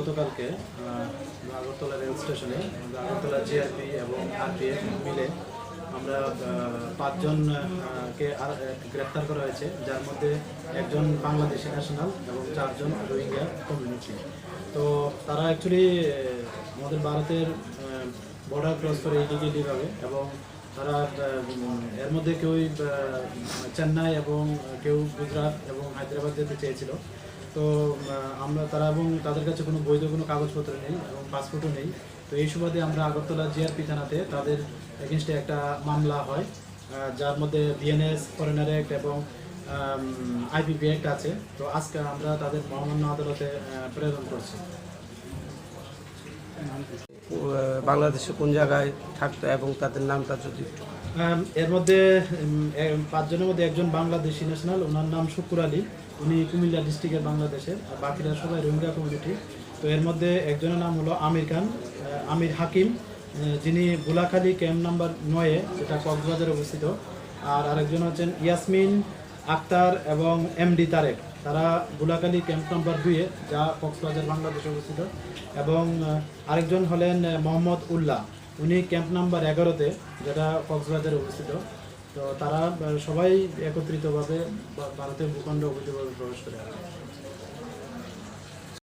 গতকালকে আগরতলা রেল স্টেশনে আগরতলা জিআরপি এবং আরপিএফ মিলে আমরা আহ, পাঁচজন আহ, কে আর গ্রেপ্তার করা হয়েছে যার মধ্যে একজন বাংলাদেশি ন্যাশনাল এবং চারজন রোহিঙ্গা কমিউনিটি তো তারা অ্যাকচুয়ালি আমাদের ভারতের বর্ডার ক্রস করে ইলিগেলিভাবে এবং তারা এর মধ্যে কেউই চেন্নাই এবং কেউ গুজরাট এবং হায়দ্রাবাদ যেতে চেয়েছিল। তো আমরা তারা এবং তাদের কাছে কোনো বৈধ কোনো কাগজপত্র নেই এবং পাসপোর্টও নেই। তো এই সুবাদে আমরা আগরতলা জিআরপি থানাতে তাদের এগেনস্টে একটা মামলা হয় যার মধ্যে বিএনএস ফরেনার অ্যাক্ট এবং আইপিপি অ্যাক্ট আছে। তো আজকে আমরা তাদের মহামান্য আদালতে প্রেরণ করছি। বাংলাদেশে কোন জায়গায় থাকতো এবং তাদের নামটা যদি একটু এর মধ্যে পাঁচজনের মধ্যে একজন বাংলাদেশি ন্যাশনাল ওনার নাম শুকুর আলী। উনি কুমিল্লা ডিস্ট্রিক্টের বাংলাদেশের, আর বাকিরা সবাই রোহিঙ্গা কমিউনিটি তো এর মধ্যে একজনের নাম হলো আমির খান আমির হাকিম যিনি বুলাখালী ক্যাম্প নাম্বার নয়ে যেটা কক্সবাজারে অবস্থিত। আর আরেকজন হচ্ছেন ইয়াসমিন আক্তার এবং এমডি তারেক। তারা গুলাকালি ক্যাম্প নাম্বার দুইয়ে যা কক্সবাজার, বাংলাদেশে অবস্থিত। এবং আরেকজন হলেন মোহাম্মদ উল্লাহ। উনি ক্যাম্প নাম্বার এগারোতে যেটা কক্সবাজারে অবস্থিত। তো তারা সবাই একত্রিতভাবে ভারতের ভূখণ্ড অবৈধভাবে প্রবেশ করে।